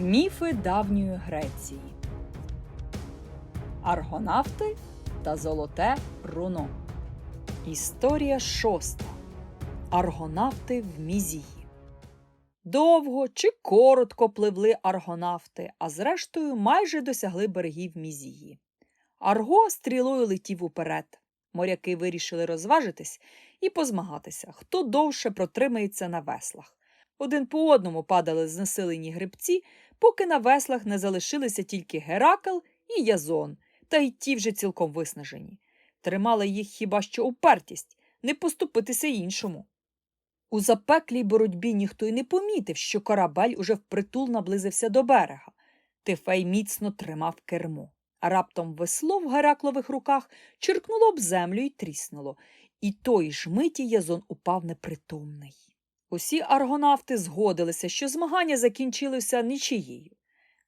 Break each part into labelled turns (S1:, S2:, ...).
S1: Міфи давньої Греції. Аргонавти та золоте руно. Історія шоста. Аргонавти в Мізії. Довго чи коротко пливли аргонавти, а зрештою майже досягли берегів Мізії. Арго стрілою летів уперед. Моряки вирішили розважитись і позмагатися, хто довше протримається на веслах. Один по одному падали знесилені грибці, поки на веслах не залишилися тільки Геракл і Язон, та й ті вже цілком виснажені. Тримала їх хіба що упертість, не поступитися іншому. У запеклій боротьбі ніхто й не помітив, що корабель уже впритул наблизився до берега. Тифей міцно тримав кермо. А раптом весло в Гераклових руках черкнуло об землю й тріснуло, і той ж миті Язон упав непритомний. Усі аргонавти згодилися, що змагання закінчилося нічиєю.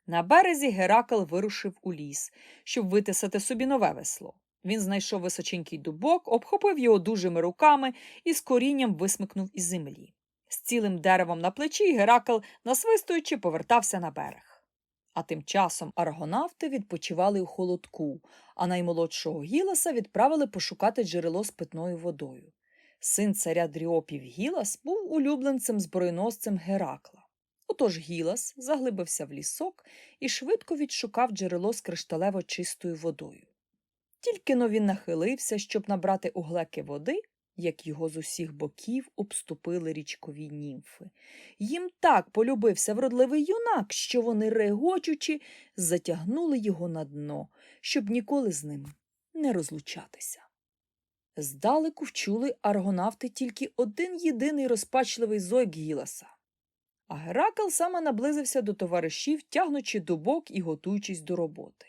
S1: На березі Геракл вирушив у ліс, щоб витисати собі нове весло. Він знайшов височенький дубок, обхопив його дужими руками і з корінням висмикнув із землі. З цілим деревом на плечі Геракл, насвистуючи, повертався на берег. А тим часом аргонавти відпочивали у холодку, а наймолодшого Гіласа відправили пошукати джерело з питною водою. Син царя Дріопів Гілас був улюбленцем збройносцем Геракла. Отож Гілас заглибився в лісок і швидко відшукав джерело з кришталево чистою водою. Тільки но він нахилився, щоб набрати у глеки води, як його з усіх боків обступили річкові німфи. Їм так полюбився вродливий юнак, що вони, регочучи, затягнули його на дно, щоб ніколи з ним не розлучатися. Здалеку вчули аргонавти тільки один єдиний розпачливий зойк Гіласа. А Геракл саме наблизився до товаришів, тягнучи дубок і готуючись до роботи.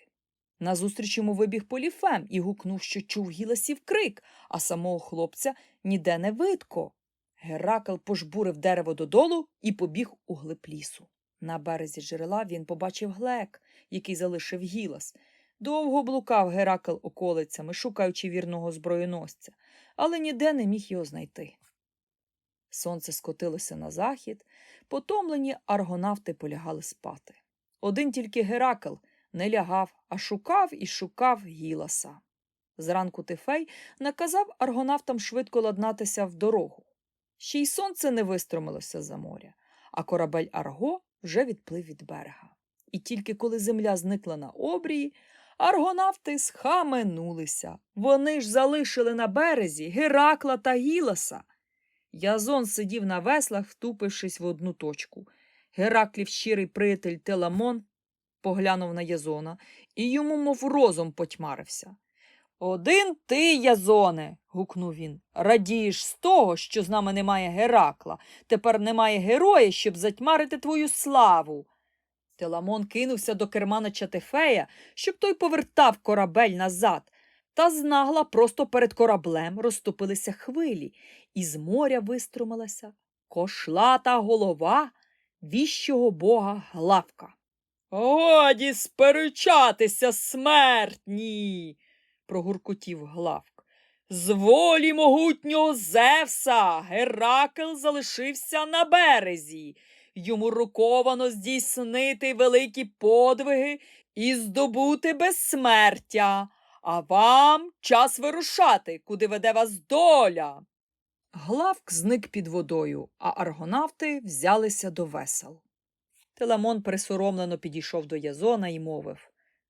S1: Назустріч йому вибіг Поліфем і гукнув, що чув Гіласів крик, а самого хлопця ніде не видко. Геракл пожбурив дерево додолу і побіг у глиб лісу. На березі джерела він побачив глек, який залишив Гілас. Довго блукав Геракл околицями, шукаючи вірного зброєносця, але ніде не міг його знайти. Сонце скотилося на захід, потомлені аргонавти полягали спати. Один тільки Геракл не лягав, а шукав і шукав Гіласа. Зранку Тифей наказав аргонавтам швидко ладнатися в дорогу. Ще й сонце не вистромилося за моря, а корабель Арго вже відплив від берега. І тільки коли земля зникла на обрії, аргонавти схаменулися. Вони ж залишили на березі Геракла та Гіласа. Язон сидів на веслах, втупившись в одну точку. Гераклів щирий приятель Теламон поглянув на Язона і йому, мов розум, потьмарився. Один ти, Язоне, гукнув він, радієш з того, що з нами немає Геракла. Тепер немає героя, щоб затьмарити твою славу. Теламон кинувся до кермана Чатефея, щоб той повертав корабель назад. Та знагла просто перед кораблем розступилися хвилі, і з моря виструмилася кошлата голова віщого бога Главка. Годі сперечатися, смертні, прогуркотів Главк. З волі могутнього Зевса Геракл залишився на березі. Йому руковано здійснити великі подвиги і здобути безсмертя. А вам час вирушати, куди веде вас доля. Главк зник під водою, а аргонавти взялися до весел. Телемон присоромлено підійшов до Язона і мовив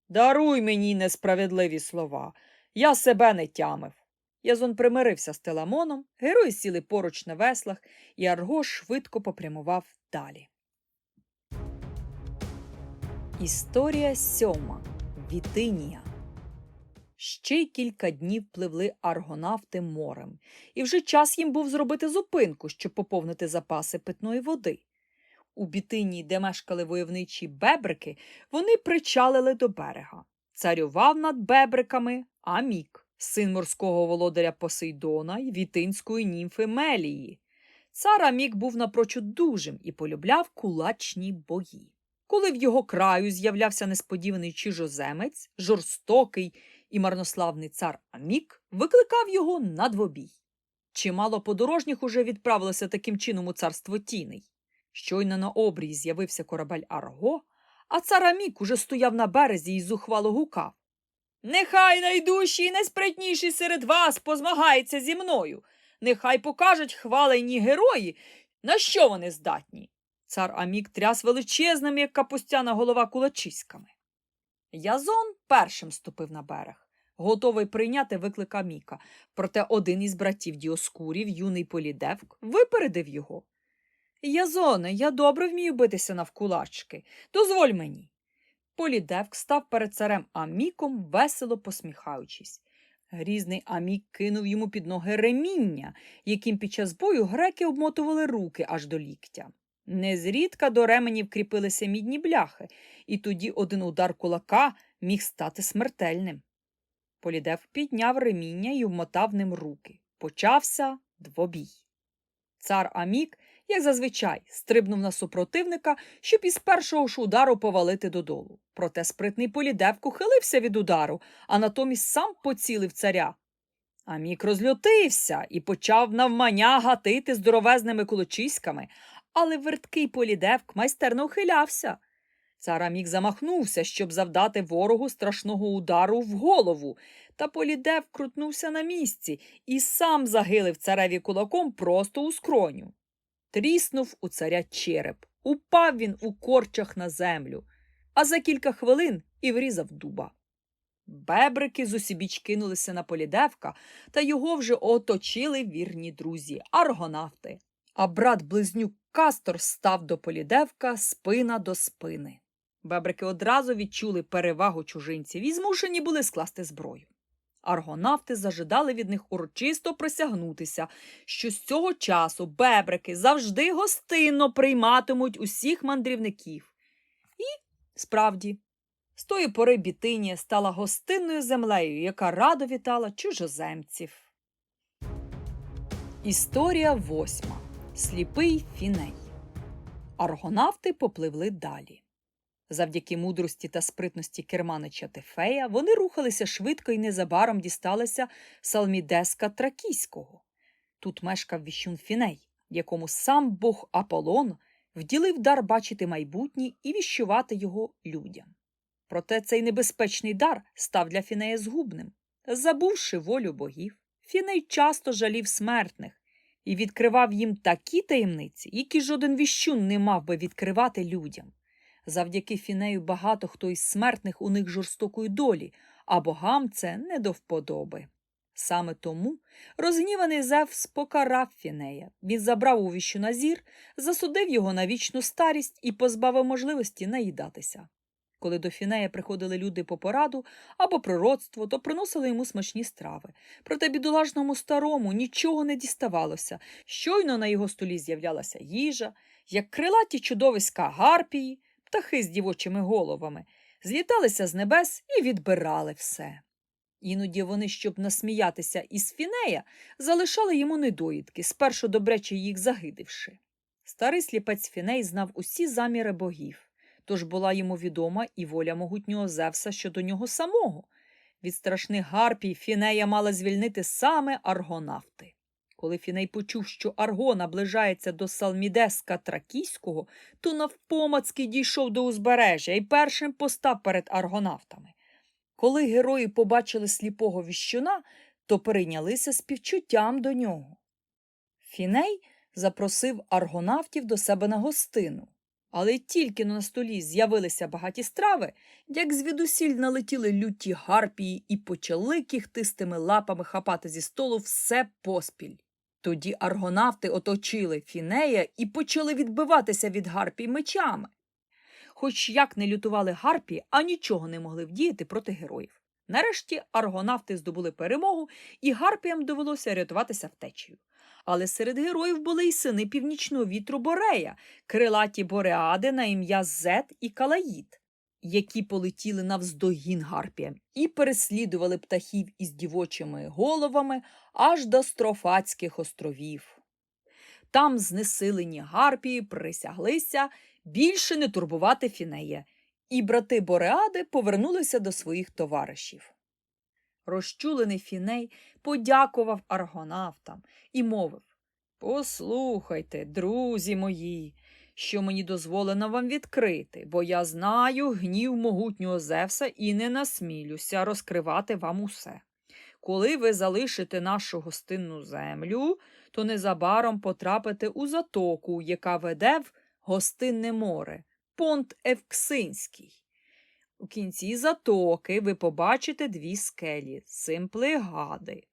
S1: Даруй мені несправедливі слова, я себе не тямив. Язон примирився з Теламоном, герої сіли поруч на веслах, і Арго швидко попрямував далі. Історія сьома. Вітинія. Ще кілька днів пливли аргонавти морем, і вже час їм був зробити зупинку, щоб поповнити запаси питної води. У бітині, де мешкали войовничі бебрики, вони причалили до берега. Царював над бебриками Амік, син морського володаря Посейдона й вітинської німфи Мелії. Цар Амік був напрочуд дужим і полюбляв кулачні бої. Коли в його краю з'являвся несподіваний чужоземець, жорстокий і марнославний цар Амік викликав його на двобій. Чимало подорожніх уже відправилося таким чином у царство тіней. Щойно на обрії з'явився корабель Арго, а цар Амік уже стояв на березі і зухвало гукав. Нехай найдужчий і найспритніший серед вас позмагається зі мною. Нехай покажуть хвалені герої, на що вони здатні. Цар Амік тряс величезними, як капустяна голова кулачиськами. Язон першим ступив на берег, готовий прийняти виклик Аміка, проте один із братів Діоскурів, юний Полідевк, випередив його. Язоне, я добре вмію битися навкулачки. Дозволь мені. Полідевк став перед царем Аміком, весело посміхаючись. Грізний Амік кинув йому під ноги реміння, яким під час бою греки обмотували руки аж до ліктя. Незрідка до ременів кріпилися мідні бляхи, і тоді один удар кулака міг стати смертельним. Полідев підняв реміння і вмотав ним руки. Почався двобій. Цар Амік, як зазвичай, стрибнув на супротивника, щоб із першого ж удару повалити додолу. Проте спритний Полідевк ухилився від удару, а натомість сам поцілив царя. Амік розлютився і почав навмання гатити здоровезними кулачиськами, але верткий Полідевк майстерно ухилявся. Цар Амік замахнувся, щоб завдати ворогу страшного удару в голову, та Полідев крутнувся на місці і сам загилив цареві кулаком просто у скроню. Тріснув у царя череп, упав він у корчах на землю, а за кілька хвилин і врізав дуба. Бебрики з усібіч кинулися на Полідевка, та його вже оточили вірні друзі, аргонавти. А брат близнюк Кастор став до Полідевка спина до спини. Бебрики одразу відчули перевагу чужинців і змушені були скласти зброю. Аргонавти зажидали від них урочисто присягнутися, що з цього часу бебрики завжди гостинно прийматимуть усіх мандрівників. І, справді, з тої пори бітинія стала гостинною землею, яка радо вітала чужоземців. Історія восьма. Сліпий фіней. Аргонавти попливли далі. Завдяки мудрості та спритності керманича Тефея вони рухалися швидко і незабаром дісталися Салмідеска Тракійського. Тут мешкав віщун Фіней, якому сам бог Аполлон вділив дар бачити майбутнє і віщувати його людям. Проте цей небезпечний дар став для Фінея згубним. Забувши волю богів, Фіней часто жалів смертних і відкривав їм такі таємниці, які жоден віщун не мав би відкривати людям. Завдяки фінею багато хто із смертних у них жорстокої долі, а богам це не до вподоби. Саме тому розгніваний Зевс покарав Фінея. Він забрав у віщуна зір, засудив його на вічну старість і позбавив можливості наїдатися. Коли до Фінея приходили люди по пораду або пророцтво, то приносили йому смачні страви. Проте бідолажному старому нічого не діставалося. Щойно на його столі з'являлася їжа, як крилаті чудовиська гарпії, птахи з дівочими головами, зліталися з небес і відбирали все. Іноді вони, щоб насміятися із Фінея, залишали йому недоїдки, спершу добряче їх загидивши. Старий сліпець Фіней знав усі заміри богів, тож була йому відома і воля могутнього Зевса щодо нього самого. Від страшних гарпій Фінея мала звільнити саме аргонавти. Коли Фіней почув, що Арго наближається до Салмідеска Тракійського, то навпомацки дійшов до узбережжя і першим постав перед аргонавтами. Коли герої побачили сліпого віщуна, то перейнялися співчуттям до нього. Фіней запросив аргонавтів до себе на гостину. Але тільки на столі з'явилися багаті страви, як звідусіль налетіли люті гарпії і почали кіхтистими лапами хапати зі столу все поспіль. Тоді аргонавти оточили Фінея і почали відбиватися від гарпій мечами. Хоч як не лютували гарпії, а нічого не могли вдіяти проти героїв. Нарешті аргонавти здобули перемогу, і гарпіям довелося рятуватися втечею. Але серед героїв були й сини північного вітру Борея, крилаті Бореади на ім'я Зет і Калаїд, які полетіли навздогін гарпіям і переслідували птахів із дівочими головами аж до Строфацьких островів. Там знесилені гарпії присяглися більше не турбувати Фінея, і брати Бореади повернулися до своїх товаришів. Розчулений Фіней подякував аргонавтам і мовив Послухайте, друзі мої, що мені дозволено вам відкрити, бо я знаю гнів могутнього Зевса і не насмілюся розкривати вам усе. Коли ви залишите нашу гостинну землю, то незабаром потрапите у затоку, яка веде в гостинне море, понт Евксинський. У кінці затоки ви побачите дві скелі, симплигади.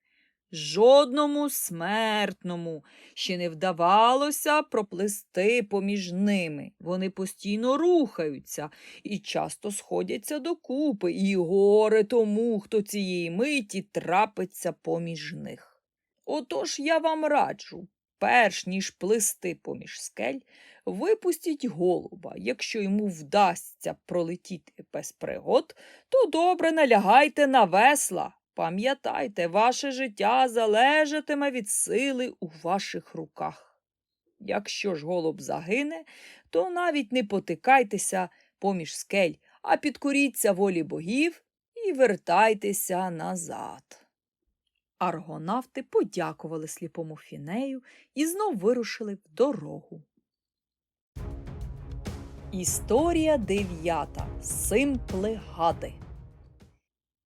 S1: Жодному смертному ще не вдавалося проплисти поміж ними. Вони постійно рухаються і часто сходяться докупи, і горе тому, хто цієї миті трапиться поміж них. Отож я вам раджу, перш ніж плисти поміж скель, випустіть голуба. Якщо йому вдасться пролетіти без пригод, то добре налягайте на весла. Пам'ятайте, ваше життя залежатиме від сили у ваших руках. Якщо ж голуб загине, то навіть не потикайтеся поміж скель, а підкоріться волі богів і вертайтеся назад. Аргонавти подякували сліпому фінею і знов вирушили в дорогу. Історія дев'ята. Симплигади.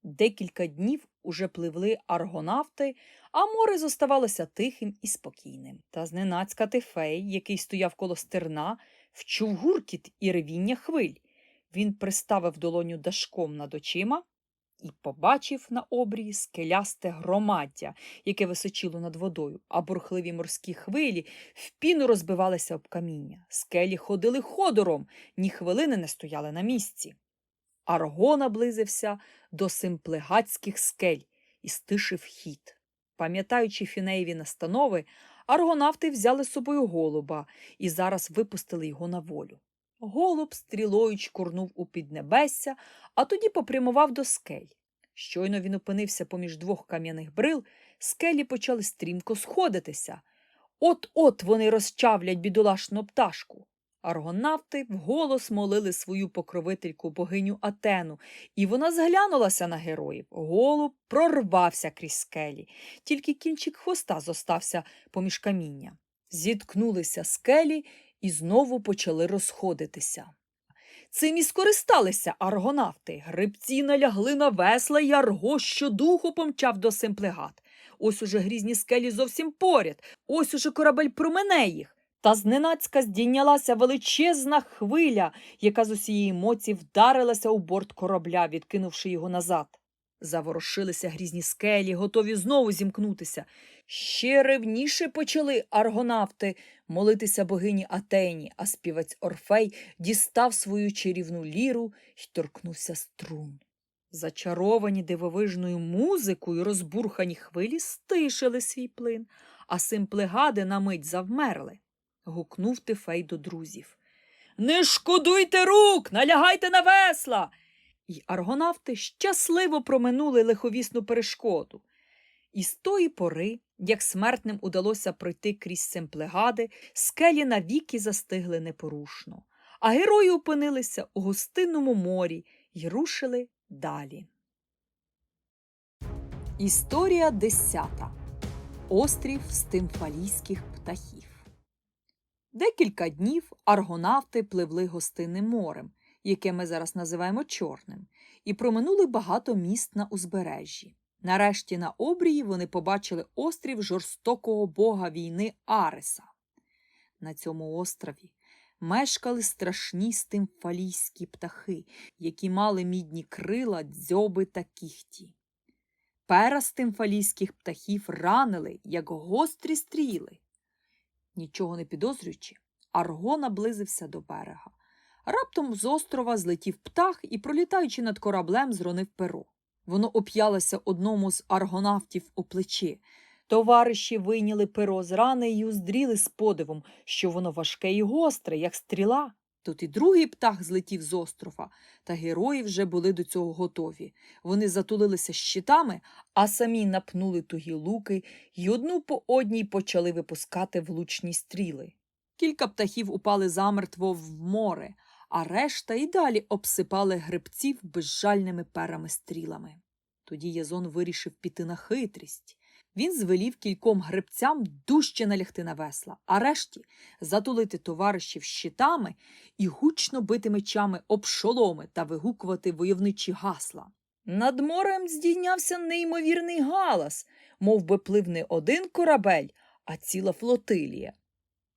S1: Декілька днів уже пливли аргонавти, а море зоставалося тихим і спокійним. Та зненацька Тифей, який стояв коло стерна, вчув гуркіт і ревіння хвиль. Він приставив долоню дашком над очима і побачив на обрії скелясте громаддя, яке височило над водою, а бурхливі морські хвилі в піну розбивалися об каміння. Скелі ходили ходором, ні хвилини не стояли на місці. Арго наблизився до симплегацьких скель і стишив хід. Пам'ятаючи фінеєві настанови, аргонавти взяли з собою голуба і зараз випустили його на волю. Голуб стрілою чкурнув у піднебесся, а тоді попрямував до скель. Щойно він опинився поміж двох кам'яних брил, скелі почали стрімко сходитися. От-от вони розчавлять бідолашну пташку. Аргонавти вголос молили свою покровительку богиню Атену, і вона зглянулася на героїв. Голуб прорвався крізь скелі, тільки кінчик хвоста зостався поміж каміння. Зіткнулися скелі і знову почали розходитися. Цим і скористалися аргонавти. Грибці налягли на весла, і арго щодуху помчав до симплегат. Ось уже грізні скелі зовсім поряд, ось уже корабель промене їх. Та зненацька здійнялася величезна хвиля, яка з усієї моці вдарилася у борт корабля, відкинувши його назад. Заворушилися грізні скелі, готові знову зімкнутися. Ще ревніше почали аргонавти молитися богині Атені, а співець Орфей дістав свою чарівну ліру й торкнувся струн. Зачаровані дивовижною музикою розбурхані хвилі стишили свій плин, а симплегади на мить завмерли гукнув Тифей до друзів. Не шкодуйте рук, налягайте на весла. І аргонавти щасливо проминули лиховісну перешкоду. І з тої пори, як смертним удалося пройти крізь семплегади, скелі навіки застигли непорушно, а герої опинилися у гостинному морі й рушили далі. Історія десята. Острів стимфалійських птахів. Декілька днів аргонавти пливли гостинним морем, яке ми зараз називаємо Чорним, і проминули багато міст на узбережжі. Нарешті на обрії вони побачили острів жорстокого бога війни Ареса. На цьому острові мешкали страшні стимфалійські птахи, які мали мідні крила, дзьоби та кіхті. Пера стимфалійських птахів ранили, як гострі стріли. Нічого не підозрюючи, Арго наблизився до берега. Раптом з острова злетів птах і, пролітаючи над кораблем, зронив перо. Воно оп'ялося одному з аргонавтів у плечі. Товариші вийняли перо з рани і уздріли з подивом, що воно важке і гостре, як стріла. Тут і другий птах злетів з острова, та герої вже були до цього готові. Вони затулилися щитами, а самі напнули тугі луки й одну по одній почали випускати влучні стріли. Кілька птахів упали замертво в море, а решта й далі обсипали грибців безжальними перами стрілами. Тоді Язон вирішив піти на хитрість. Він звелів кільком гребцям дужче налягти на весла, а решті затулити товаришів щитами і гучно бити мечами об шоломи та вигукувати войовничі гасла. Над морем здійнявся неймовірний галас, мов би плив не один корабель, а ціла флотилія.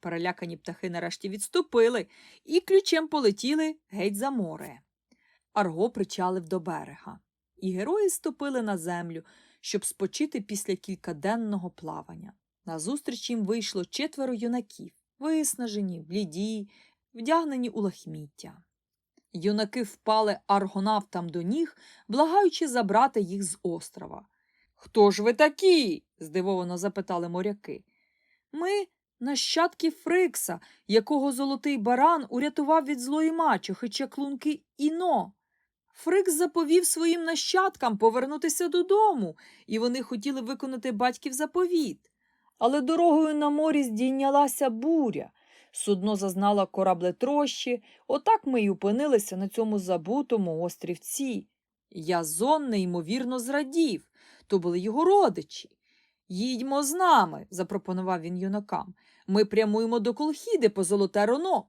S1: Перелякані птахи нарешті відступили і ключем полетіли геть за море. Арго причалив до берега, і герої ступили на землю, щоб спочити після кількаденного плавання. Назустріч їм вийшло четверо юнаків, виснажені, бліді, вдягнені у лахміття. Юнаки впали аргонавтам до ніг, благаючи забрати їх з острова. Хто ж ви такі? здивовано запитали моряки. Ми нащадки Фрикса, якого золотий баран урятував від злої мачухи чаклунки Іно. Фрикс заповів своїм нащадкам повернутися додому, і вони хотіли виконати батьків заповіт. Але дорогою на морі здійнялася буря. Судно зазнало кораблетрощі, отак ми й опинилися на цьому забутому острівці. Язон неймовірно зрадів, то були його родичі. Їдьмо з нами, запропонував він юнакам. Ми прямуємо до Колхіди по золоте руно.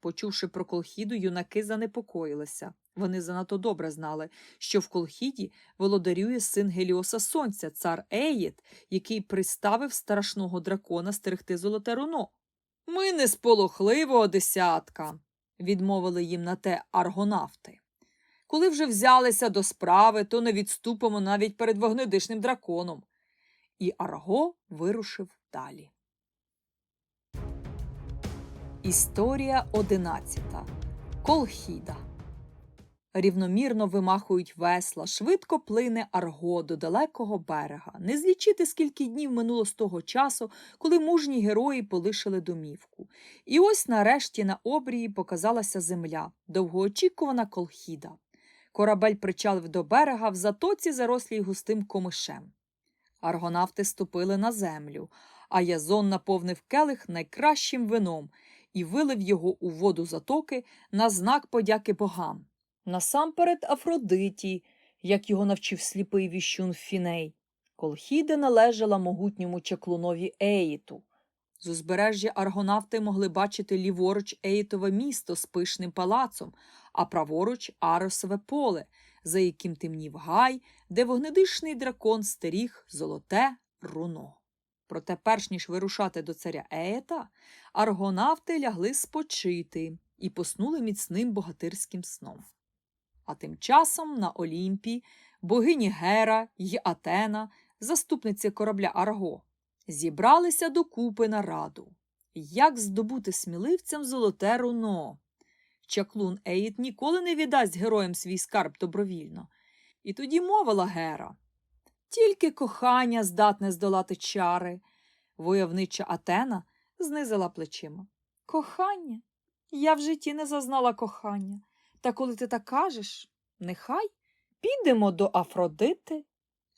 S1: Почувши про Колхіду, юнаки занепокоїлися. Вони занадто добре знали, що в Колхіді володарює син Геліоса Сонця, цар Еїд, який приставив страшного дракона стерегти золоте руно. Ми не сполохливого десятка, відмовили їм на те аргонавти. Коли вже взялися до справи, то не відступимо навіть перед вогнедишним драконом. І Арго вирушив далі. Історія одинадцята. Колхіда. Рівномірно вимахують весла, швидко плине Арго до далекого берега. Не злічити, скільки днів минуло з того часу, коли мужні герої полишили домівку. І ось нарешті на обрії показалася земля, довгоочікувана колхіда. Корабель причалив до берега в затоці, зарослій густим комишем. Аргонавти ступили на землю, а Язон наповнив келих найкращим вином і вилив його у воду затоки на знак подяки богам. Насамперед Афродиті, як його навчив сліпий віщун Фіней. Колхіда належала могутньому чаклунові Еїту. З узбережжя аргонавти могли бачити ліворуч Еїтове місто з пишним палацом, а праворуч Аросове поле, за яким темнів гай, де вогнедишний дракон стеріг золоте руно. Проте, перш ніж вирушати до царя Еєта, аргонавти лягли спочити і поснули міцним богатирським сном. А тим часом на Олімпі богині Гера й Атена, заступниці корабля Арго, зібралися докупи на раду. Як здобути сміливцям золоте руно? Чаклун Еїт ніколи не віддасть героям свій скарб добровільно. І тоді мовила Гера. Тільки кохання здатне здолати чари. Войовнича Атена знизила плечима. Кохання? Я в житті не зазнала кохання. Та коли ти так кажеш, нехай підемо до Афродити.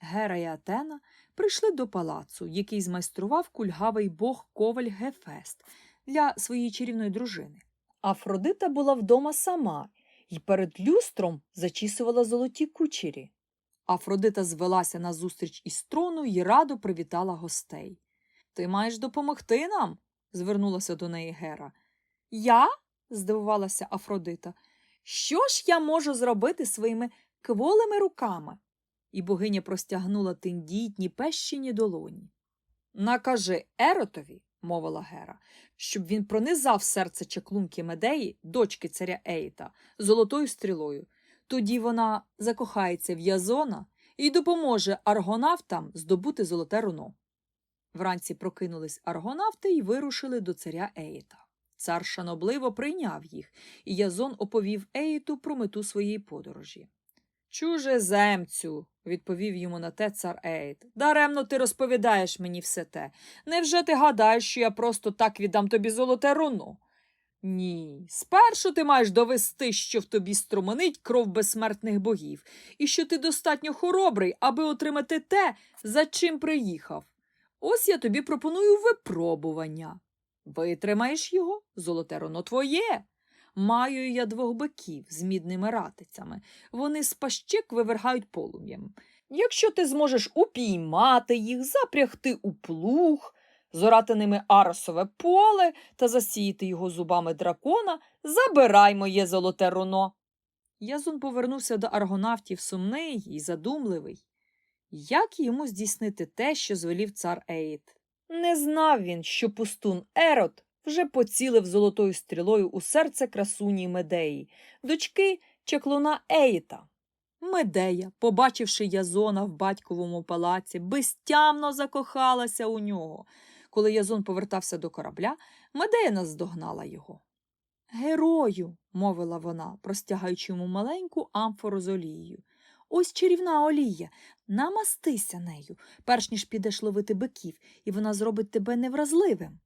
S1: Гера і Атена прийшли до палацу, який змайстрував кульгавий бог коваль Гефест для своєї чарівної дружини. Афродита була вдома сама і перед люстром зачісувала золоті кучері. Афродита звелася на зустріч із трону і радо привітала гостей. Ти маєш допомогти нам? звернулася до неї Гера. Я? здивувалася Афродита. Що ж я можу зробити своїми кволими руками? І богиня простягнула тендітні пещені долоні. Накажи Еротові, мовила Гера, щоб він пронизав серце чаклунки Медеї, дочки царя Ейта, золотою стрілою. Тоді вона закохається в Язона і допоможе аргонавтам здобути золоте руно. Вранці прокинулись аргонавти і вирушили до царя Еїта. Цар шанобливо прийняв їх, і Язон оповів Еїту про мету своєї подорожі. Чужеземцю, відповів йому на те цар Ейт. Даремно ти розповідаєш мені все те. Невже ти гадаєш, що я просто так віддам тобі золоте руно? Ні, спершу ти маєш довести, що в тобі струменить кров безсмертних богів, і що ти достатньо хоробрий, аби отримати те, за чим приїхав. Ось я тобі пропоную випробування. Витримаєш його, золоте руно твоє. Маю я двох биків з мідними ратицями. Вони з пащик вивергають полум'ям. Якщо ти зможеш упіймати їх, запрягти у плуг, зорати ними аросове поле та засіяти його зубами дракона, забирай моє золоте руно. Язун повернувся до аргонавтів сумний і задумливий. Як йому здійснити те, що звелів цар Ейт? Не знав він, що пустун Ерот вже поцілив золотою стрілою у серце красуні Медеї, дочки чеклуна Ейта. Медея, побачивши Язона в батьковому палаці, безтямно закохалася у нього. Коли Язон повертався до корабля, Медея наздогнала його. Герою, мовила вона, простягаючи йому маленьку амфору з олією. Ось чарівна олія. Намастися нею, перш ніж підеш ловити биків, і вона зробить тебе невразливим.